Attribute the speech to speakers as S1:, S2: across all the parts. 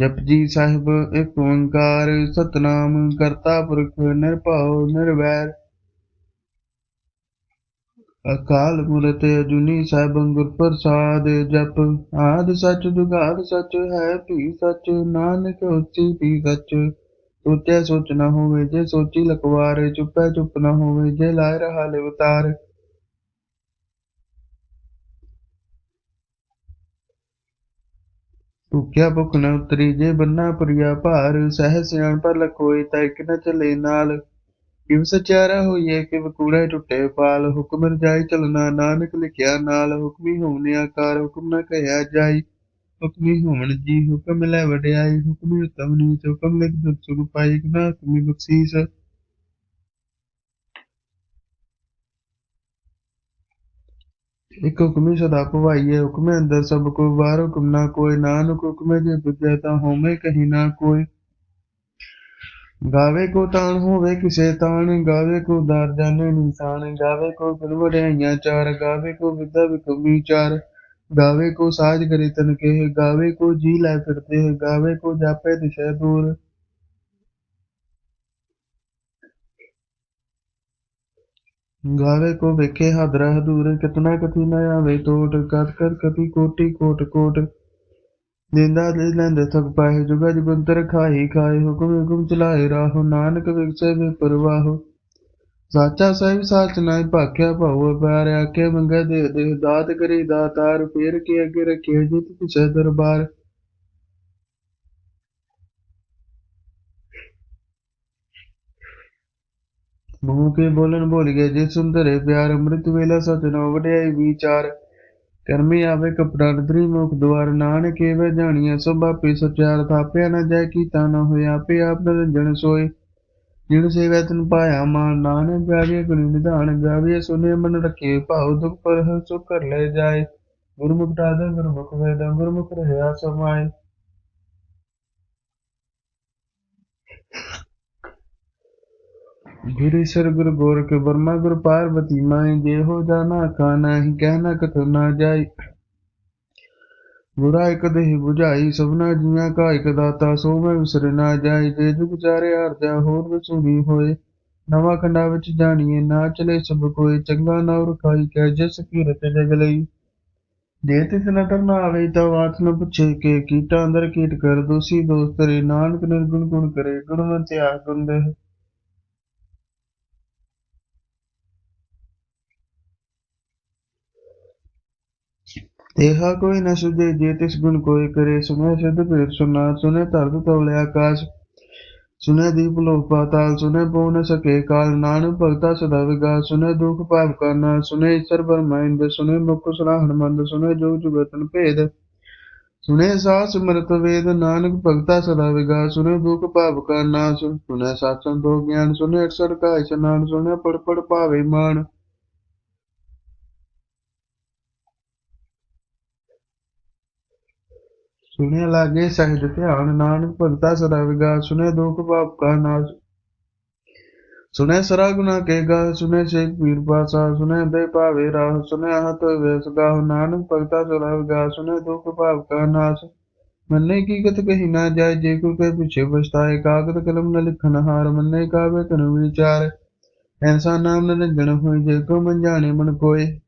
S1: ਜਪਜੀ ਸਾਹਿਬ, ਇੱਕ ਓੰਕਾਰ, ਸਤਨਾਮ, ਕਰਤਾ ਪੁਰਖ, ਨਿਰਭਉ, ਨਿਰਵੈਰ। ਅਕਾਲ ਮੂਰਤ ਅਜੂਨੀ ਸਾਹਿਬੰ, ਗੁਰ ਪ੍ਰਸਾਦ ਜਪ। ਆਦ ਸੱਚ, ਜੁਗਾਦ ਸੱਚ, ਹੈ ਭੀ ਸੱਚ, ਨਾਨਕ ਉਚੀ ਭੀ ਸੱਚ। ਸੋਚਿਆ ਸੋਚ ਨਾ ਹੋਵੇ, ਜੇ ਸੋਚੀ ਲਖਵਾਰ, ਚੁੱਪੈ ਚੁੱਪ ਨਾ ਹੋਵੇ, ਜੇ ਲਾਇ ਰਹਾ ਲਿਵਤਾਰ। ਭੁਖਿਆ ਭੁਖ ਨ ਉਤਰੀ, ਜੇ ਬੰਨਾ ਪੁਰੀਆ ਭਾਰ, ਸਹਿ ਸਿਆਣ ਪਰ ਤਾਂ ਇੱਕ ਨ ਚਲੇ ਨਾਲ। ਕਿਵ ਸਚਾਰਾ ਹੋਈਏ ਕਿਵ ਕੂੜੇ ਟੁੱਟੇ ਪਾਲ? ਹੁਕਮ ਰਜਾਈ ਚਲਣਾ, ਨਾਨਕ ਲਿਖਿਆ ਨਾਲ। ਹੁਕਮੀ ਹੋਵਨੇ ਆਕਾਰ ਹੁਕਮ ਨ ਕਹਿਆ ਜਾਈ। ਹੁਕਮੀ ਹੋਵਨ ਜੀ, ਹੁਕਮ ਲੈ ਵਡਿਆਈ। ਹੁਕਮੀ ਉਤਮ ਨੀਚ, ਹੁਕਮ ਲਿਖ ਦੁਖ ਸੁਖ ਪਾਈ ਨਾ ਹੁਕਮੀ ਬਖਸ਼ੀਸ। ਇੱਕ ਹੁਕਮੀ ਸਦਾ ਭਵਾਈਏ ਹੁਕਮੇ ਅੰਦਰ ਸਭ ਕੋ, ਬਾਹਰ ਹੁਕਮ ਨਾ ਕੋਈ, ਨਾਨਕ ਹੁਕਮੇ ਜੇ ਬੁਝੈ ਤਾਂ ਹੋਮੇ ਕਹੀ ਨਾ ਕੋਈ। ਗਾਵੇ ਕੋ ਤਾਣ ਹੋਵੇ ਕਿਸੇ ਤਾਣ, ਗਾਵੇ ਕੋ ਦਰ ਜਾਣੇ ਨਿਸ਼ਾਨ ਗਾਵੇ ਕੋ ਗੁਣ ਵਡਿਆਈਆਂ ਚਾਰ, ਗਾਵੇ ਕੋ ਵਿਦਿਆ ਵਿਕਮੀ ਚਾਰ। ਗਾਵੇ ਕੋ ਸਾਜ ਕਰੇ ਤਨ ਕੇ ਗਾਵੇ ਕੋ ਜੀ ਲੈ ਫਿਰਤੇ ਗਾਵੇ ਕੋ ਜਾਪੇ ਦਿਸ਼ਾ ਦੂਰ। ਗਾਵੇ ਕੋ ਵੇਖੇ ਹਦਰਾ ਹਦੂਰ ਕਿਤਨਾ ਕਥੀ ਨ ਆਵੇ ਟੋਟ ਕਤ ਕਤ ਕਪੀ ਕੋਟੀ ਕੋਟ ਕੋਟ। ਜਿੰਦਾ ਦੇ ਲੈਂਦੇ ਥਕ ਪਾਏ ਜੁਗਾ ਜੁਗੰਤਰ ਖਾਈ ਖਾਏ, ਹੁਕਮ ਹੁਕਮ ਚਲਾਏ ਰਾਹੋ, ਨਾਨਕ ਵਿਗਸੇ ਵੇ ਪਰਵਾਹੋ। ਸਾਚਾ ਸਾਹਿਬ ਸਾਚ ਨਾਈ ਭਾਖਿਆ ਭਾਉ ਪਿਆਰ ਆਕੇ ਮੰਗੇ ਦੇ ਦੇ, ਦਾਤ ਕਰੀ ਦਾਤਾਰ, ਫੇਰ ਕੇ ਅੱਗੇ ਰੱਖੇ ਜਿਤ ਪਿਛੇ ਦਰਬਾਰ। ਮੂੰਹ ਕੇ ਬੋਲਣ ਭੁੱਲ ਜੇ ਸੁੰਦਰੇ ਪਿਆਰ ਅੰਮ੍ਰਿਤ ਵੇਲਾ ਸਚ ਵਡਿਆਈ ਵਿਚਾਰ। ਕਰਮੀ ਆਵੇ ਕਪੜਾ ਨਦਰੀ ਮੁਖ ਦੁਆਰ, ਨਾਨਕ ਵੇ ਜਾਣੀਐ ਸਭ ਆਪੇ ਸਚਾਰ ਥਾਪਿਆ ਨ ਜਾਏ ਕੀਤਾ ਨਾ ਹੋਇਆ ਆਪੇ ਆਪ ਨਿਰੰਜਨ ਸੋਏ। ਜਿਨ ਸੇਵੈ ਤਨ ਪਾਇਆ ਮਾਨ, ਨਾਨਕ ਗਾਵੇ ਗੁਣ ਨਿਧਾਨ ਗਾਵੇ ਸੁਨੇ ਮਨ ਰਖੇ ਭਾਉ, ਦੁਖ ਪਰ ਸੁਖ ਕਰ ਲੈ ਜਾਏ। ਗੁਰਮੁਖ ਦਾਦਾ ਗੁਰਮੁਖ ਵੇਦਾ, ਗੁਰਮੁਖ ਰਹਿਆ ਸਮਾਏ। ਗੁਰ ਈਸ਼ਰ ਗੁਰ ਗੋਰਖ ਬਰਮਾ ਗੁਰ ਪਾਰਵਤੀ ਮਾਏ ਜੇ ਹੋ ਜਾਣਾ ਖਾਣਾ ਹੀ ਕਹਿਣਾ ਕਥ ਨਾ ਜਾਈ। ਗੁਰਾ ਇਕ ਦੇਹ 부ਝਾਈ ਸਭਨਾ ਜੀਆਂ ਕਾ ਇਕ ਦਾਤਾ ਸੋ ਮੈਂ ਵਿਸਰ ਨਾ ਜਾਈ। ਜੇ ਜੁਗ ਚਾਰੇ ਅਰਜਾ ਹੋਰ ਵਿਸੂਰੀ ਹੋਏ। ਨਵਾਂ ਖੰਡਾ ਵਿੱਚ ਜਾਣੀਏ, ਨਾ ਚਲੇ ਸਭ ਕੋਈ ਚੰਗਾ ਨਾ ਰਖਾਈ, ਕਹਿ ਜਿਸ ਕੀਰਤ ਜਗ ਲਈ। ਜੇ ਤਿਸ ਨਦਰ ਨਾ ਆਵੇ, ਤਾਂ ਬਾਤ ਨ ਪੁੱਛੇ ਕੇ। ਕੀਟਾ ਅੰਦਰ ਕੀਟ ਕਰ, ਦੋਸੀ ਦੋਸਤ ਰੇ। ਨਾਨਕ ਨਿਰਗੁਣ ਗੁਣ ਕਰੇ, ਗੁਣ ਗੁਣ ਦੇ ਦੇਹਾ ਕੋਈ ਨ ਸੁਝੇ, ਜੇ ਤਿਸ ਗੁਣ ਕੋਈ ਕਰੇ ਸੁਨੇ ਸਿਧ ਭੇਦ ਸੁਨਾ ਸੁਨੇ ਧਰਤ ਤੌਲੇ ਆਕਾਸ਼। ਸੁਨੇ ਦੀਪ ਲੋਕ ਪਾਤਾਲ ਸੁਨੇ ਪਉ ਨ ਸਕੇ ਕਾਲ। ਨਾਨਕ ਭਗਤਾ ਸਦਾ ਵਿਗਾ ਸੁਨੇ ਦੁਖ ਪਾਪ ਕਰਨਾ ਸੁਨੇ ਈਸ਼ਰ ਬਰਮਾਇੰਦ ਸੁਨੇ ਮੁਖ ਸਲਾਹਣ ਮੰਦ ਸੁਨੇ ਜੋ ਜੁਗਤਨ ਭੇਦ। ਸੁਨੇ ਸਾਸ ਸਿਮਰਤ ਵੇਦ, ਨਾਨਕ ਭਗਤਾ ਸਦਾ ਵਿਗਾ ਸੁਨੇ ਦੁਖ ਪਾਪ ਕਾ ਨਾਸ ਸੁਨੇ ਸਤ ਸੰਤੋਖ ਗਿਆਨ ਸੁਨੇ ਅਕਸਰ ਕਾ ਇਸ਼ਨਾਨ ਸੁਨੇ ਪੜ ਪੜ ਭਾਵੇ ਮਾਨ। ਸੁਨੇ ਲਾਗੇ ਸਹਿਜ ਧਿਆਨ ਨਾਨਕ ਭਗਤਾ ਸਦਾ ਵਿਗਾ ਸੁਨੇ ਦੁਖ ਪਾਪ ਕਾ ਨਾਸ। ਸੁਨੇ ਸਰਾ ਗੁਨਾ ਕੇ ਗਾ ਸੁਨੇ ਸੇ ਪੀਰ ਪਾਸਾ ਸੁਨੇ ਬੇ ਭਾਵੇ ਰਾਹ ਸੁਨੇ ਹਤ ਵੇਸ ਗਾਹ, ਨਾਨਕ ਭਗਤਾ ਸਦਾ ਵਿਗਾ ਸੁਨੇ ਦੁਖ ਪਾਪ ਕਾ ਨਾਸ। ਮੰਨੇ ਕੀ ਕਤ ਕਹੀ ਨਾ ਜਾਏ, ਜੇ ਕੋਈ ਕਹੇ ਪਿਛੇ ਪਛਤਾਏ, ਕਾਗਦ ਕਲਮ ਨ ਲਿਖਨ ਹਾਰ, ਮੰਨੇ ਕਾਵੇ ਕਨ ਵਿਚਾਰ। ਐਸਾ ਨਾਮ ਨ ਨਿੰਦਣ ਹੋਈ ਜੇ ਕੋ ਮਨ ਜਾਣੇ ਮਨ ਕੋਏ।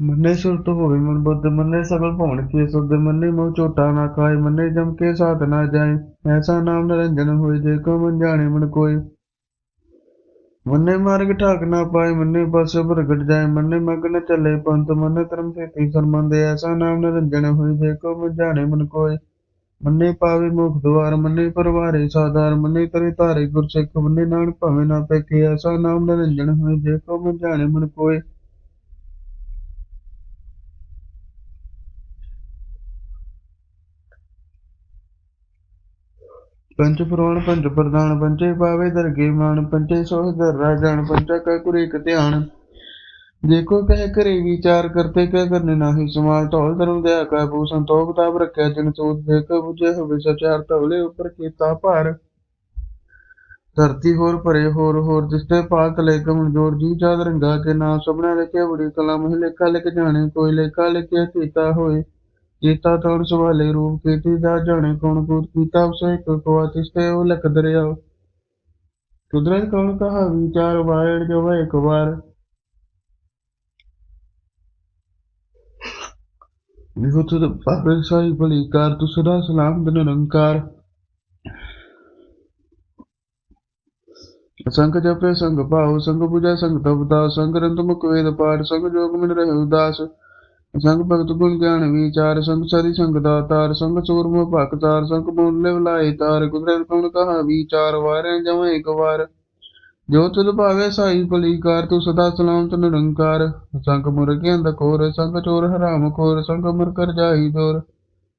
S1: ਮੰਨੇ ਸੁਰਤ ਹੋਵੇ ਮਨ ਬੁੱਧ, ਮੰਨੇ ਸਗਲ ਭਵਨ ਕੇ ਸੁਧ, ਮੰਨੇ ਮੋਹ ਝੋਟਾ ਨਾ ਖਾਏ, ਮੰਨੇ ਜਮ ਕੇ ਸਾਥ ਨਾ ਜਾਏ, ਐਸਾ ਨਾਮ ਨਿਰੰਜਨ ਹੋਏ, ਜੇ ਕੋ ਮਨ ਜਾਣੇ ਮਨ ਕੋਈ ਮੰਨੇ ਮਾਰਗ ਠਾਕ ਨਾ ਪਾਏ, ਮੰਨੇ ਬਸ ਪ੍ਰਗਟ ਜਾਏ, ਮੰਨੇ ਮਗ ਨ ਚੱਲੇ ਪੰਤ ਮੰਨੇ ਧਰਮ ਸੇਤੀ ਸਰਮੰਦੇ ਐਸਾ ਨਾਮ ਨਿਰੰਜਨ ਹੋਏ, ਜੇ ਕੋ ਮਨ ਜਾਣੇ ਮਨ ਕੋਈ ਮੰਨੇ ਪਾਵੇ ਮੁਖ ਦੁਆਰ, ਮੰਨੇ ਪਰਵਾਰੇ ਸਾਧਾਰ, ਮੰਨੇ ਤਰੇ ਧਾਰੇ ਗੁਰਸਿੱਖ, ਮੰਨੇ ਨਾਨਕ ਭਾਵੇਂ ਨਾ ਪੇਖੇ, ਐਸਾ ਨਾਮ ਨਿਰੰਜਨ ਹੋਏ, ਜੇ ਕੋ ਮਨ ਜਾਣੇ ਮਨ ਕੋਈ ਪੰਜ ਪੁਰਾਣ ਪੰਜ ਪ੍ਰਦਾਨ ਪੰਚੇ ਪਾਵੇ ਦਰਗੇ ਮਾਨ ਪੰਚੇ ਸੋਹ ਦਰ ਰਾਜਣ ਪੰਚਾ ਕਾ ਕੁਰੇ ਕ ਧਿਆਨ। ਜੇ ਕਹਿ ਕਰੇ ਵਿਚਾਰ ਕਰਤੇ ਕਹਿ ਕਰਨੇ ਨਾਹੀ ਸਮਾਲ ਢੋਲ ਧਰਮ ਦਇਆ ਕਾ ਭੂ ਸੰਤੋਖ ਤਾਪ ਰੱਖਿਆ ਜਨ ਸੋਤ ਦੇਖ ਬੁਝੇ ਹੋਵੇ ਸਚਾਰ ਢੋਲੇ ਉੱਪਰ ਕੀਤਾ ਭਾਰ। ਧਰਤੀ ਹੋਰ ਭਰੇ, ਹੋਰ ਹੋਰ ਜਿਸਤੇ ਪਾਤ ਲੈ ਕਮਜ਼ੋਰ ਜੀ ਚਾਦ ਰੰਗਾ ਕੇ ਨਾਮ ਸਭਨਾ ਲਿਖਿਆ ਬੜੀ ਕਲਾ ਹੀ ਲੇਖਾ ਲਿਖ ਜਾਣੇ, ਕੋਈ ਲੇਖਾ ਲਿਖਿਆ ਕੀਤਾ ਹੋਏ। ਕੀਤਾ ਤੌਣ ਸਵਾਲੇ ਰੂਪ ਕੀਤੀ ਦਾ ਜਾਣੇ ਕੌਣ ਕੂਤ ਕੀਤਾ ਉਸੇ ਇੱਕ ਕੋਆ ਤਿਸਤੇ ਉਹ ਲਖ ਦਰਿਆ ਕੁਦਰਤ ਕੌਣ ਕਹਾ ਵਿਚਾਰ ਵਾਇੜ ਜੋ ਇੱਕ ਵਾਰ। ਵਿਹੋ ਤੁਧ ਸਾਈ ਭਲੀ ਕਾਰ ਤੂੰ ਸਦਾ ਸਲਾਮ ਦਿਨ ਨਿਰੰਕਾਰ। ਸੰਗ ਜਪੇ, ਸੰਗ ਭਾਉ, ਸੰਗ ਪੂਜਾ, ਸੰਗ ਤਪਦਾ, ਸੰਗ ਰੰਤ ਮੁਖ ਵੇਦ ਪਾਠ, ਸੰਗ ਜੋਗ ਮਿਲ ਰਹੇ ਉਦਾਸ। ਸੰਗ ਭਗਤ ਗੁਣ ਗਿਆਨ ਵਿਚਾਰ ਸੰਗ ਸਰੀ ਸੰਗ ਦਾਤਾਰ ਸੰਗ ਸੂਰਮ ਭਗਤਾਰ ਸੰਗ ਮੂਲੇ ਬੁਲਾਏ ਤਾਰ ਕੁਦਰਤ ਕੌਣ ਕਹਾ ਵਿਚਾਰ ਵਾਰੇ ਜਵੇਂ ਇੱਕ ਵਾਰ। ਜੋ ਤੁਧ ਭਾਵੇ ਸਾਈ ਭਲੀ ਕਾਰ ਤੂੰ ਸਦਾ ਸਲਾਮਤ ਨਿਰੰਕਾਰ। ਸੰਗ ਮੁਰਗਿਆਂ ਦਾ ਕੋਰ, ਸੰਗ ਚੋਰ ਹਰਾਮ ਖੋਰ, ਸੰਗ ਮੁਰ ਕਰ ਜਾਈ ਦੋਰ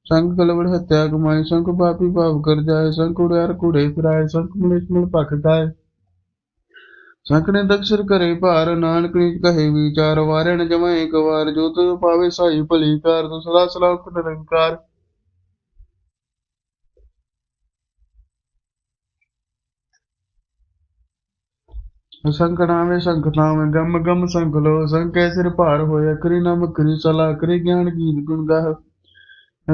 S1: ਸੰਗ ਕਲਵੜ ਹੱਤਿਆ ਕਮਾਈ ਸੰਗ ਪਾਪੀ ਭਾਵ ਕਰ ਜਾਏ, ਸੰਗ ਕੁੜਿਆਰ ਕੁੜੇ ਫਿਰਾਏ, ਸੰਗ ਮਲਿਸ਼ ਮਲ ਭਖ ਜਾਏ ਸੰਗ ਨੇ ਦਕਸ਼ਰ ਕਰੇ ਭਾਰ, ਨਾਨਕ ਨੀਚ ਕਹੇ ਵਿਚਾਰ, ਵਾਰਣ ਜਮੈ ਇੱਕ ਵਾਰ, ਜੋ ਤੁਧ ਪਾਵੇ ਸਾਈ ਭਲੀ ਕਾਰ, ਤੂੰ ਸਦਾ ਸਲਾਮਤ ਨਿਰੰਕਾਰ। ਸੰਕਟਾਵੇਂ ਸੰਕਟਾਵੇਂ ਗਮ ਗਮ ਸੰਕ ਲੋ, ਸੰਕੈ ਸਿਰ ਭਾਰ ਹੋਇਆ ਕਰੀ ਨਮ ਕਰੀ ਸਲਾ ਕਰੀ ਗਿਆਨ ਗੀਤ ਗੁਣ ਗਾਹ।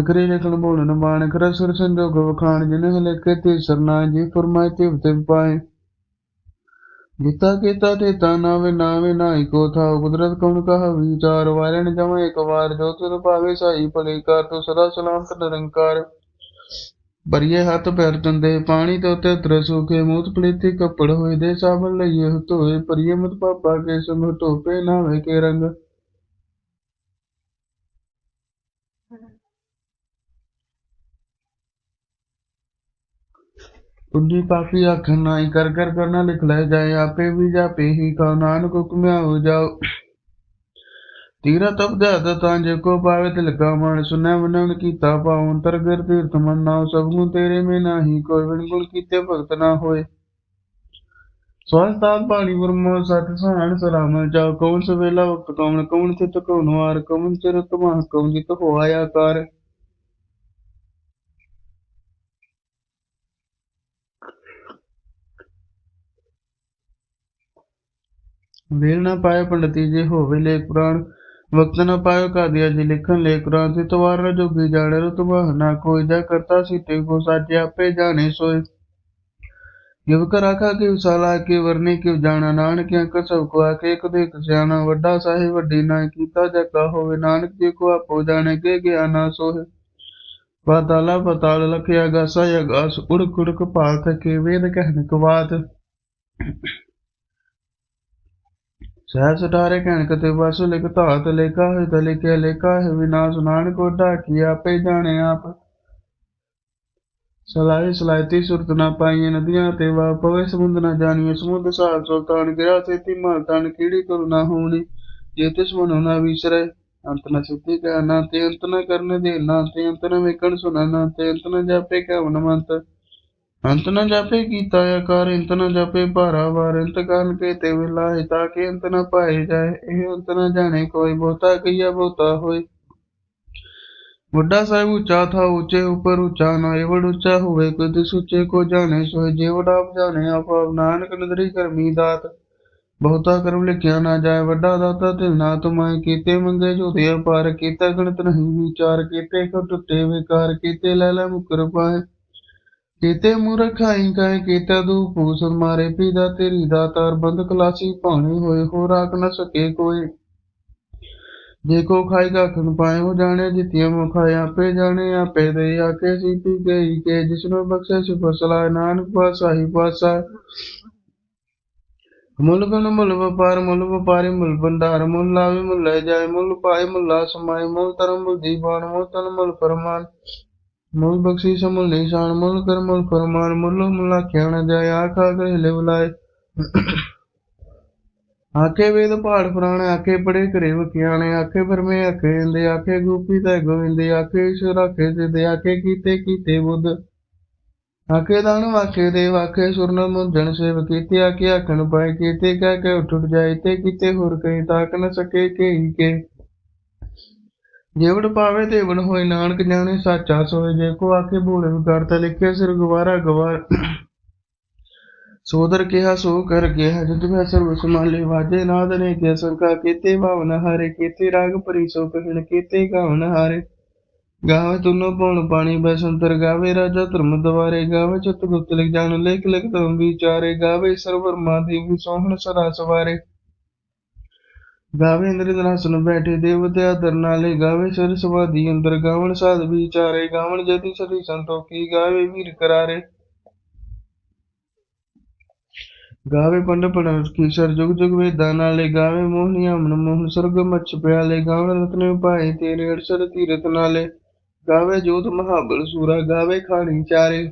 S1: ਅਕਰੇ ਲਖਣ ਬੋਲਨ ਬਾਣ ਕਰ ਸੁਰ ਸੰਜੋਗ ਵਖਾਣ ਜਿਨੇ ਲੇਖੇ ਤੇ ਸਰਨਾ, ਜੀ ਫਰਮਾਏ ਤੇ ਤੇ ਪਾਏ। ਜਿਤਾ ਕੀਤਾ ਤੇ ਨਾਵੇ ਨਾਵੇ ਨਾਈ ਕੋ ਥਾ ਕੁਦਰਤ ਕੌਣ ਕਹਾ? ਵਿਚਾਰ ਵਾਰਨ ਜਮ ਇੱਕ ਵਾਰ। ਜੋ ਤੁਰ ਪਾਵੇ ਸਾਈ ਭਲੇ ਕਰ ਤੂੰ ਸਦਾ ਸਲਾਮਤ ਨਿਰੰਕਾਰ। ਬਰੀਏ ਹੱਥ ਪੈਰ ਤੰਦੇ ਪਾਣੀ ਤੋਂ ਤੇ ਉਤਰੇ ਸੂਖੇ, ਮੂਤ ਪਲੀਤੀ ਕੱਪੜ ਹੋਏ ਦੇ ਸਾਬਣ ਲਈਏ, ਧੋਏ ਪਰੀਏ ਮਤ ਪਾਪਾ ਕੇ ਸੰਗ ਟੋਪੇ ਨਾਵੇਂ ਕੇ ਰੰਗ। ਪੁੰਜੀ ਪਾਪੀ ਆਖਣ, ਨਾਈ ਕਰ ਕਰ ਕਰਨਾ ਲਿਖ ਲੈ, ਜਾਏ ਆਪੇ ਵੀ, ਜਾਪੇ ਹੀ ਕਾ ਨਾਨਕ ਹੁਕਮਿਆ ਹੋ ਜਾਓ। ਤੀਰਾ ਤਪ ਦਾ ਤਾਂ ਜੇ ਕੋ ਪਾਵੇ ਤਿਲਕਾ ਮਨ ਸੁਨੈ ਮਨਨ ਕੀਤਾ ਪਾਉ ਅੰਤਰ ਗਰ ਤੀਰਥ ਮਨ ਨਾਉ ਸਭ ਨੂੰ ਤੇਰੇ ਮੇ ਨਾਹੀ ਕੋਈ ਵਿਣ ਗੁਣ ਕੀਤੇ ਭਗਤ ਨਾ ਹੋਏ। ਸਵਸਤਾਤ ਪਾਣੀ ਵਰਮੋ ਸਤ ਸਹਾਨ ਸਲਾਮ ਜਾ ਕੌਣ ਸਵੇਲਾ ਵਕਤ ਕੌਣ ਕੌਣ ਚਿਤ ਕੌਣ ਵਾਰ ਕੌਣ ਸਿਰ ਤੁਮਾ ਕੌਣ ਜਿਤ ਹੋਆ ਆਕਾਰ। ਵੇਲ ਨਾ ਪਾਏ ਪੰਡਤੀ ਜੇ ਹੋਵੇ ਲੇਖ ਪੁਰਾਣ, ਵਕਤ ਨਾ ਪਾਇਓ ਕਾਦੀਆ ਜੀ ਲਿਖਣ ਲੈ ਕੁਰਾਨ ਤੇ ਤਵਾਰ ਨ ਜੋਗੀ ਜਾਣੇ ਰਤਬਾ ਨਾ ਕੋਈ ਜਾ ਕਰਤਾ ਸੀਤੇ ਕੋ ਸਾਜੇ ਆਪੇ ਜਾਣੇ ਸੋਏ। ਗਿਵ ਕਰ ਆਖਾ ਕਿ ਕੇ ਵਰਨੇ ਕਿ ਜਾਣਾ, ਨਾਨਕ ਅੰਕ ਸਭ ਕੋ ਆਕੇ ਇੱਕ ਦੇਖ ਸਿਆਣਾ ਵੱਡਾ ਸਾਹਿਬ, ਵੱਡੀ ਨਾ ਕੀਤਾ ਜਕਾ ਹੋਵੇ, ਨਾਨਕ ਜੀ ਕੋ ਆਪੋ ਜਾਣੇ, ਕੇ ਗਿਆਨਾ ਸੋਏ ਪਾਤਾਲਾ ਪਤਾਲ ਲਖਿਆ, ਗਾਸਾ ਯਗਾਸ ਉੜਕ ਉੜਕ ਪਾਖ ਕੇ ਵੇਦ ਕਹਿਨ ਕਵਾਤ ਸਹਿ ਸਟਾਰੇ ਕਹਿਣ ਕਤੇ ਬਸ ਲਿਖ ਧਾਤ ਲੇਖਾ ਹੈ ਤੇ ਲਿਖਿਆ ਲੇਖਾ ਹੈ ਵਿਨਾਸ਼ ਨਾਨਕ ਕੋਡਾ ਕੀ ਆਪੇ ਜਾਣੇ ਆਪ। ਸਲਾਈ ਸਲਾਇਤੀ ਸੁਰਤ ਨਾ ਪਾਈਏ ਨਦੀਆਂ ਤੇ ਵਾ ਪਵੇ, ਸਮੁੰਦ ਨਾ ਜਾਣੀਏ, ਸਮੁੰਦ ਸਾਲ ਸੁਲਤਾਨ ਗਿਰਾ ਸੇਤੀ ਮਾਲ ਤਨ ਕੀੜੀ ਨਾ ਹੋਣੀ। ਜੇ ਤਿਸ ਮਨੋ ਨਾ ਵਿਸਰੇ, ਅੰਤ ਨ ਸਿੱਧੀ ਕਾ ਨਾ ਤੇ ਅੰਤ ਨ ਕਰਨ ਦੇ ਨਾ ਤੇ ਅੰਤ ਨ ਵੇਖਣ ਸੁਣਾ ਤੇ ਅੰਤ ਨ ਜਾਪੇ ਕਵਨ ਮੰਤ। ਅੰਤ ਨ ਜਾਪੇ ਕੀਤਾ ਆਕਾਰ, ਅੰਤ ਨ ਜਾਪੇ ਭਾਰਾ ਵਾਰ, ਅੰਤ ਕਾਨ ਕੇ ਤੇ ਵਿਲਾਏ ਤਾਂ ਕਿ ਅੰਤ ਨ ਪਾਏ ਜਾਏ। ਇਹ ਅੰਤ ਨ ਜਾਣੇ ਕੋਈ ਬਹੁਤਾ, ਕਈਆ ਬਹੁਤਾ ਹੋਏ। ਵੱਡਾ ਸਾਹਿਬ ਉੱਚਾ ਥਾ, ਉੱਚੇ ਉਪਰ ਉੱਚਾ, ਨਾ ਏਵੜ ਉੱਚਾ ਹੋਵੇ ਕੁਦ ਸੁੱਚੇ ਕੋ ਜਾਣੇ ਸੋਏ। ਜੇਵੜ ਆਪ ਜਾਣੇ, ਆਪ ਆਪ ਨਾਨਕ ਨਦਰੀ ਕਰਮੀ ਦਾਤ। ਬਹੁਤਾ ਕਰਮ ਲਿਖਿਆ ਨਾ ਜਾਏ, ਵੱਡਾ ਦਾਤਾ ਤਿਲ ਨਾ ਤੁਮਾਏ। ਕੀਤੇ ਮੰਗੇ ਝੋਦੇ ਅਪਾਰ ਕੀਤਾ ਗਣਤ ਨਹੀਂ ਵਿਚਾਰ, ਕੀਤੇ ਕੋ ਟੁੱਟੇ ਵਿਕਾਰ, ਕੀਤੇ ਲੈ ਲੈ ਮੁਕਰ ਪਾਏ। ਕੀਤੇ ਮੂਰਖ ਆਈ ਕਾਇ ਕੀਤਾ ਦੂ ਪੂਸ ਮਾਰੇ ਪੀਦਾ ਤੇਰੀ ਦਾਤਾਰ ਬੰਦ ਕਲਾਸੀ ਭਾਣੇ ਹੋਏ ਹੋ ਰਾਖ ਨ ਸਕੇ ਕੋਈ। ਜੇ ਕੋ ਖਾਏਗਾ ਖਨ ਪਾਏ ਹੋ ਜਾਣੇ, ਜਿਤਿਆ ਮੋ ਆਪੇ ਜਾਣੇ, ਆਪੇ ਦੇ ਆਕੇ ਸੀ ਪੀ ਗਈ ਕੇ ਜਿਸਨੂੰ ਬਖਸ਼ੇ ਸਿ ਫਸਲਾ, ਨਾਨਕ ਪਾਸਾ ਹੀ ਪਾਸਾ ਮੁੱਲ ਗਣ ਮੁੱਲ ਵਪਾਰ, ਮੁੱਲ ਵਪਾਰੀ, ਮੁੱਲ ਭੰਡਾਰ, ਮੁੱਲ ਲਾਵੇ, ਮੁੱਲ ਲੈ ਜਾਏ, ਮੁੱਲ ਪਾਏ, ਮੁੱਲਾ ਸਮਾਏ ਮੁੱਲ ਧਰਮ ਮੁੱਲ ਦੀਵਾਨ ਮੁੱਲ ਤਨ ਮੁੱਲ ਫਰਮਾਨ। ਮੁੱਲ ਬਖਸ਼ੀ ਸਮੁੱਲ ਨਿਸ਼ਾਨ, ਮੁੱਲ ਕਰ ਮੁੱਲ ਫਰਮਾਨ, ਮੁੱਲ ਮੁੱਲਾ ਖਿਆਣ ਜਾਏ ਆਖਾ ਕੇ ਹਿਲੇ ਬੁਲਾਏ ਆਖੇ ਵੇਦ ਪਹਾੜ ਪੁਰਾਣ, ਆਖੇ ਪੜੇ ਘਰੇ ਵਕਿਆਣੇ ਆਖੇ ਬਰਮੇ ਆਖੇ ਇੰਦੇ, ਆਖੇ ਗੋਪੀ ਤੇ ਗੋਵਿੰਦੇ ਆਖੇ ਈਸ਼ਵਰ ਆਖੇ ਤੇ ਆਖੇ ਕੀਤੇ ਕੀਤੇ ਬੁੱਧ। ਆਖੇ ਦਾਨ ਵਾਖੇ ਦੇ ਵਾਖੇ ਸੁਰਨ ਮੁੰਜਣ ਸੇਵ ਕੀਤੇ, ਆਖੇ ਆਖਣ ਪਾਏ ਕੀਤੇ, ਕਹਿ ਕੇ ਉੱਠ ਉੱਠ ਜਾਏ ਤੇ ਕੀਤੇ ਹੋਰ ਕਈ ਤਾਕ ਨ ਸਕੇ ਕੇ ਕੇ। ਜੇਵੜ ਪਾਵੇ ਤੇ ਹੋਏ, ਨਾਨਕ ਜਾਣੇ ਸਾਚਾ ਸੋਏ। ਜੇ ਕੋ ਆਖੇ ਭੂਲੇ ਵਿਕਾਰ ਤਾ ਸਿਰ ਗਵਾਰਾ ਗਵਾਰ ਸੋਦਰ ਕਿਹਾ, ਸੋ ਕਰ ਗਿਆ। ਜਦ ਮੈਂ ਸਰਬ ਸਮਾਲੇ ਵਾਜੇ ਨਾਦ ਨੇ ਕਿਆ ਸੰਕਾ ਕੀਤੇ, ਭਾਵਨ ਹਾਰੇ। ਕੀਤੇ ਰਾਗ ਭਰੀ, ਸੋ ਕਹਿਣ ਕੀਤੇ, ਗਾਵਨ ਹਾਰੇ। ਗਾਵੇ ਤੁਨੋ ਪਉਣ ਪਾਣੀ ਬੈਸੰਤਰ ਗਾਵੇ ਰਾਜਾ ਧਰਮ ਦਵਾਰੇ। ਗਾਵੇ ਚਿਤ ਗੁਪਤ ਲਿਖ ਜਾਣ, ਲੇਖ ਲਿਖ ਤਮ ਵਿਚਾਰੇ ਗਾਵੇ ਸਰਵਰ ਦੇਵੀ ਸੋਹਣ ਸਦਾ ਸਵਾਰੇ। ਗਾਵੇ ਇੰਦਰ ਦਨਾਸਨ ਬੈਠੇ ਦੇਵਤੇ ਆਦਰ ਨਾਲੇ ਗਾਵੇ, ਸਰ ਸਮਾਧੀ ਅੰਦਰ ਗਾਵਣ ਸਾਧ ਵਿਚਾਰੇ, ਗਾਵਣ ਜਤੀ ਸਤੀ ਸੰਤੋਖੀ, ਗਾਵੇ ਵੀਰ ਕਰਾਰੇ। ਗਾਵੇ ਪੰਡ ਪਣ ਕੀਸਰ ਜੁਗ ਜੁਗ ਵੇਦਾਂ ਨਾਲੇ ਗਾਵੇ ਮੋਹਨੀਆ ਮਨ ਮੋਹਨ ਸਰਗ ਮਛ ਪਿਆਲੇ, ਗਾਵਣ ਰਤਨੇ ਪਾਏ ਤੇਰੇ ਅੜਸਰ ਤੀਰਤ ਨਾਲੇ। ਗਾਵੇ ਜੋਤ ਮਹਾਬਲ ਸੂਰਾ, ਗਾਵੇ ਖਾਣੀ ਚਾਰੇ।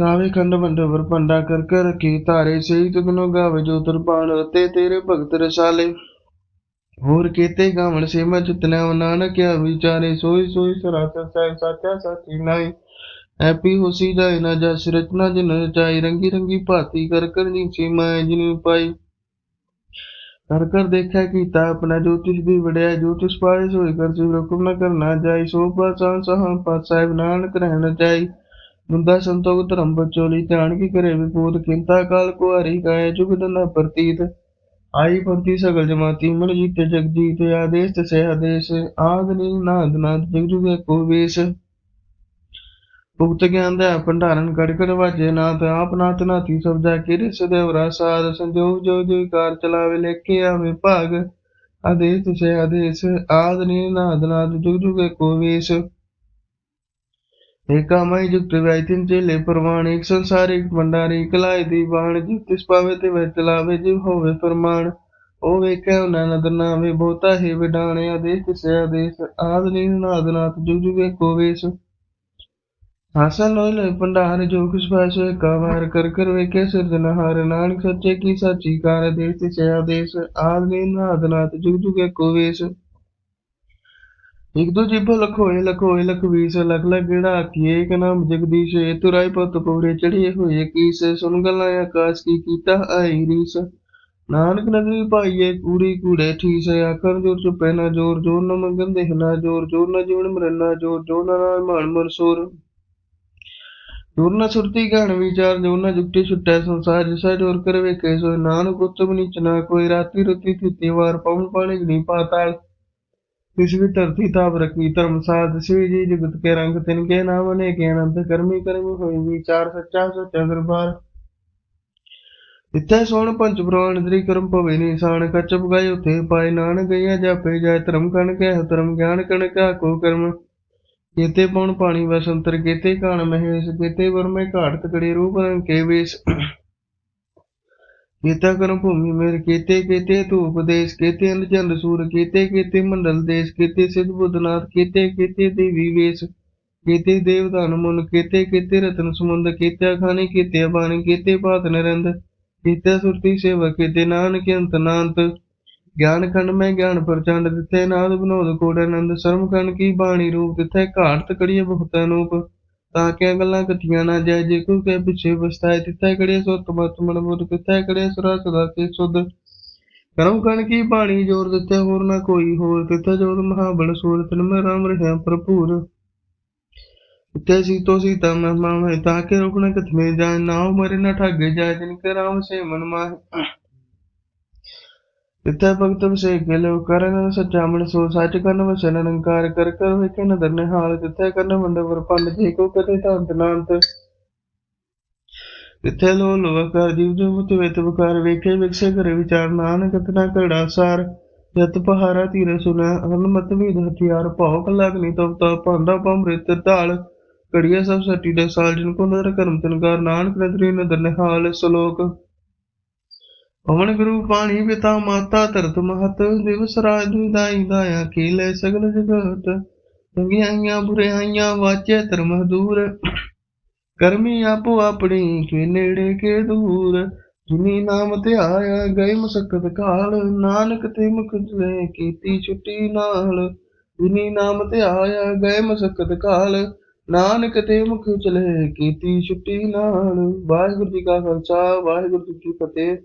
S1: ਕਾਵੇ ਖੰਡ ਮੰਡ ਵਰ ਪੰਡਾ ਕਰ ਕਰ ਰਖੀ ਧਾਰੇ ਸਹੀ ਤੁਗਨੋ ਗਾਵੇ ਜੋ ਤਰਪਾਣ ਅਤੇ ਤੇਰੇ ਭਗਤ ਰਸਾਲੇ। ਹੋਰ ਕੀਤੇ ਗਾਵਣ ਸੇ ਮੈਂ ਜਿਤਨਾ ਨਾਨਕਿਆ ਵਿਚਾਰੇ ਸੋਈ ਸੋਈ ਸਰਾਸਰ ਸਾਹਿਬ ਸਾਚਾ ਸਾਚੀ ਨਾਈ ਐਪੀ ਹੋਸੀ ਜਾਏ ਨਾ ਜਸ ਰਚਨਾ ਜਿਨ ਰਚਾਈ, ਰੰਗੀ ਰੰਗੀ ਭਾਤੀ ਕਰ ਕਰ ਨੀਚੀ ਮੈਂ ਜਿਨ ਪਾਈ। ਕਰ ਕਰ ਦੇਖਿਆ ਕੀਤਾ ਆਪਣਾ ਜੋ ਤਿਸ ਵੀ ਵੜਿਆ ਜੋ ਤਿਸ ਪਾਏ ਸੋਈ ਕਰ ਸਿਵ ਹੁਕਮ ਨ ਕਰਨਾ ਜਾਈ ਸੋ ਪਾਸਾਂ ਸਹਾਂ ਪਾਤ ਸਾਹਿਬ ਨਾਨਕ ਰਹਿਣ ਜਾਈ ਮੁੰਦਾ ਸੰਤੋਖ ਧਰਮ ਬਚੋਲੀ ਧਿਆਨ ਕੀ ਕਰੇ ਵਿਪੂਤ, ਕਿੰਤਾ ਕਾਲ ਕੋ ਹਰੀ ਗਾਏ ਜੁਗ ਦਨਾ ਪ੍ਰਤੀਤ। ਆਈ ਪੰਥੀ ਸਗਲ ਜਮਾਤੀ ਮਨ ਜੀਤੇ ਜਗ ਜੀਤ ਆਦੇਸ਼ ਤਸੇ ਆਦੇਸ਼ ਆਦ ਨੀਲ ਨਾਦ ਨਾਦ ਜਗ ਜੁਗੇ ਕੋ ਵੇਸ਼। ਭੁਗਤ ਗਿਆਨ ਦਾ ਭੰਡਾਰਨ ਕੜ ਕੜ ਵਾਜੇ ਨਾਥ, ਆਪ ਨਾਥ ਨਾਥੀ ਸਭ ਜਾ ਕੇ ਰਿਸ ਦੇਵਰਾ ਸਾਧ। ਸੰਜੋਗ ਜੋ ਜੋ ਕਾਰ ਚਲਾਵੇ, ਲੇਖੇ ਆਵੇ ਭਾਗ। ਆਦੇਸ਼ ਤਸੇ ਆਦੇਸ਼ ਆਦ ਨੀਲ ਨਾਦ ਨਾਦ ਜੁਗ ਜੁਗੇ ਕੋ ਵੇਸ਼। ਏਕਾ ਮਈ ਜੁਗਤ ਵੈਤਿਨ ਚੇਲੇ ਪ੍ਰਵਾਨ ਇੱਕ ਸੰਸਾਰ ਇੱਕ ਭੰਡਾਰੀ ਕਲਾਈ ਦੀ ਬਾਣ। ਜਿਸ ਤਿਸ ਪਾਵੇ ਤੇ ਵੈ ਚਲਾਵੇ ਜਿਵ ਹੋਵੇ ਫਰਮਾਨ। ਉਹ ਵੇਖੈ ਉਹਨਾਂ ਨਦਰ ਨਾਵੇ, ਬਹੁਤਾ ਹੀ ਵਿਡਾਣੇ ਆਦੇਸ਼ ਤਿਸੇ ਆਦੇਸ਼। ਆਦ ਨੀਲ ਨਾਦ ਨਾਥ, ਜੁਗ ਜੁਗੇ ਕੋ ਵੇਸ਼। ਹਾਸਨ ਲੋਇ ਲੋਇ ਭੰਡਾਰ, ਜੋ ਕੁਛ ਪਾਸੋ ਏਕਾ ਵਾਰ ਕਰ ਕਰ ਵੇਖੇ ਸਿਰਜਨਹਾਰ ਨਾਨਕ ਸੱਚੇ ਕੀ ਸਾਚੀ ਕਾਰ ਦੇਸ਼ ਤਿਸੇ ਆਦੇਸ਼। ਆਦ ਨੀਲ ਨਾਦ ਨਾਥ, ਜੁਗ ਜੁਗੇ ਕੋ ਵੇਸ਼। ਇੱਕ ਦੋ ਜਿਭ ਲਖੋਏ ਲਖੋਏ ਲਖਵੀਸ ਲਖ ਲਖ ਗੇੜਾ ਆਖੀਏ ਨਾਮ ਜਗਦੀਸ਼ ਏ ਤੁਰਾਈ ਪਤ ਪੂਰੇ ਚੜੀਏ ਹੋਏ ਕੀਸ ਸੁਨ ਗੱਲਾਂ ਆਕਾਸ਼ ਕੀ ਕੀਤਾ ਆਈ ਰੀਸ ਨਾਨਕ ਨਗਰੀ ਪਾਈਏ ਕੂੜੀ ਕੂੜੇ ਠੀਸ, ਆਖਰ ਜੋਰ ਚੁਪੇ ਨਾ ਜੋਰ ਜੋਰ ਨ ਮੰਗਨ ਦੇਹ ਨਾ ਜੋਰ ਜੋਰ ਨ ਜੀਵਨ ਮਰਨਾ ਜੋਰ ਜੋਰ ਨ ਨਾਲ ਮਾਨ ਮਰਸੂਰ ਜੋਰ ਨ ਸੁਰਤੀ ਗਾਣ ਵਿਚਾਰ ਜੋਰ ਨ ਜੁਗਤੀ ਛੁਟੈ ਸੰਸਾਰ, ਜਿਸਾ ਜੋਰ ਕਰ ਵੇਖੇ ਸੋ, ਨਾਨਕ ਉਤਮ ਨੀਚ ਨਾ ਕੋਈ, ਰਾਤੀ ਰੁਤੀ ਥਿਤੀ ਵਾਰ ਪਉਣ ਪਾਣੀ ਗਣੀ ਪਾਤਾਲ। तिस भी धरती ताप रखी धर्म साध शिव जी जुगत के रंग तिनके नाम अनेक अनंत कर्मी कर्मी होई विचार सच्चा सच्चा दरबार ਇੱਥੇ ਸੋਣ ਪੰਜ ਪ੍ਰਾਣ ਦਰੀ ਕਰਮ ਭਵੇ ਨਿਸ਼ਾਨ ਕਚਪ ਗਏ ਉਥੇ ਪਾਏ ਨਾਨ ਗਈਆ ਜਾਪੇ ਜਾਏ ਧਰਮ ਕਣ ਕੇ ਧਰਮ ਗਿਆਨ ਕਣ ਕਾ ਕੋ ਕਰਮ ਕੀਤੇ ਪਉਣ ਪਾਣੀ ਵਸੰਤਰ ਕੀਤੇ ਕਾਣ ਮਹੇਸ਼ ਕੀਤੇ ਵਰਮੇ ਘਾਟ ਤਕੜੀ ਰੂਪ ਰੰਗ ਕੇ ਵੇਸ਼ ਕੀਤਾ ਕਰਮ ਭੂਮि ਮੇਰ ਕੀਤੇ ਕੀਤੇ ਧੂਪ ਦੇਸ਼, ਕੀਤੇ ਅੰਨ ਸੂਰ, ਕੀਤੇ ਕੀਤੇ ਮੰਡਲ ਦੇਸ਼, ਕੀਤੇ ਸਿਧ ਬੁੱਧਨਾਥ ਕੀਤੇ ਕੀਤੇ ਦੇਵੀ ਵੇਸ਼, ਕੀਤੇ ਦੇਵਦਾਨ ਮੁਨ ਕੀਤੇ ਕੀਤੇ ਰਤਨ ਸਮੁੰਦ ਕੀਤੇ ਖਾਣੀ ਕੀਤੇ ਬਾਣੀ ਕੀਤੇ ਬਾਤ ਨਰੰਦ, ਕੀਤੇ ਸੁਰਤੀ ਸੇਵਾ, ਕੀਤੇ ਨਾਨਕ ਅੰਤ ਨਾਨਤ ਗਿਆਨ ਖੰਡ ਮੈਂ ਗਿਆਨ ਪ੍ਰਚੰਡ ਦਿੱਤੇ, ਨਾਦ ਬਨੋਦ ਕੋੜ ਆਨੰਦ ਸਰਮ ਖੰਡ ਕੀ ਬਾਣੀ ਰੂਪ ਦਿੱਤੇ, ਘਾਟ ਤਕੜੀਏ ਬਹੁਤ ਅਨੂਪ ਤਾਂ ਕਿ ਗੱਲਾਂ ਕਥੀਆਂ ਨਾ ਜਾਏ, ਜੇ ਕੋਈ ਕੇ ਪਿੱਛੇ ਪਛਤਾਏ ਤਿੱਥੇ ਕੜੇ ਸੁਤ ਮਤ ਮਨ ਬੁੱਧ ਤਿੱਥੇ ਕੜੇ ਸੁਰਾ ਸਦਾ ਕੇ ਕਰਮ ਕਣ ਕੀ ਬਾਣੀ ਜੋਰ ਦਿੱਤੇ, ਹੋਰ ਨਾ ਕੋਈ ਹੋਰ। ਤਿੱਥੇ ਜੋਰ? ਮਹਾਬਲ ਸੂਰ ਤਿਨ ਮੈਂ ਰਾਮ ਰਹਿ ਭਰਪੂਰ। ਤਿੱਥੇ ਸੀਤੋ ਸੀਤਾ ਮਹਿਮਾ ਹੈ ਤਾਂ ਕਿ ਰੁਕਣ ਕਥਨੇ ਜਾਏ ਨਾਉ ਮਰੇ, ਨਾ ਠਾਗੇ ਜਾਏ, ਜਿਨ ਕੇ ਰਾਮ ਸੇ ਮਨ ਮਾਹਿ। ਤਿੱਥੇ ਭਗਤ ਵਿਸੇ ਗਿਲੋ ਕਰਨ, ਸੱਚਾ ਮਨ ਸੋ, ਸੱਚ ਕਰਨ ਵਸਨ ਅਨੰਕਾਰ ਕਰ ਕਰ ਵੇਖੇ ਨਦਰ ਨਿਹਾਲ ਤਿੱਥੇ ਕਰਨ ਮੰਡਵਰ ਪੰਡ ਜੇ ਕੋ ਕਦੇ ਧੰਤ ਨਾਨਤ ਤਿੱਥੇ ਲੋ ਲੋ ਕਰ, ਜੀਵ ਜੋ ਮੁਤ ਵੇਤ ਬਕਾਰ ਵੇਖੇ ਵਿਕਸੇ ਕਰੇ ਵਿਚਾਰ, ਨਾਨਕ ਘੜਾ ਸਾਰ। ਜਤ ਪਹਾਰਾ ਤੀਰ ਸੁਨਾ ਹਨਮਤ ਵੀ ਹਥਿਆਰ ਭੌਕ ਲਗਨੀ ਤਬ ਤਾ ਪਾਂਡਾ ਪੰਮ੍ਰਿਤ ਢਾਲ ਕੜੀਆ ਸਭ ਸੱਟੀ ਦੇ ਸਾਲ, ਜਿਨ ਕੋ ਨਦਰ ਕਰਮ ਤਨਕਾਰ ਨਾਨਕ ਨਦਰੀ ਨਦਰ ਨਿਹਾਲ ਸ਼ਲੋਕ। ਪਵਨ ਗੁਰੂ ਪਾਣੀ ਪਿਤਾ ਮਾਤਾ ਧਰਤ ਮਹਤ, ਦਿਵਸ ਰਾਜ ਦੁਇਦਾਈ ਦਾਇਆ ਕੀਲੇ ਸਗਲ ਜਗਤ? ਚੰਗੀਆਂ ਬੁਰਾਈਆਂ ਵਾਚੇ ਧਰਮ ਦੂਰ। ਕਰਮੀ ਆਪੋ ਆਪਣੀ ਕੇ ਨੇੜੇ ਕੇ ਦੂਰ। ਜਿਨੀ ਨਾਮ ਤੇ ਆਇਆ ਗਏ ਮੁਸਕਤ ਕਾਲ, ਨਾਨਕ ਤੇ ਮੁਖ ਲੈ ਕੀਤੀ ਛੁੱਟੀ ਨਾਲ। ਜਿਨੀ ਨਾਮ ਤੇ ਆਇਆ ਗਏ ਮੁਸਕਤ ਕਾਲ, ਨਾਨਕ ਤੇ ਮੁਖ ਚਲੇ ਕੀਤੀ ਛੁੱਟੀ ਨਾਲ। ਵਾਹਿਗੁਰੂ ਜੀ ਕਾ ਖਾਲਸਾ, ਵਾਹਿਗੁਰੂ ਜੀ ਕੀ ਫਤਿਹ।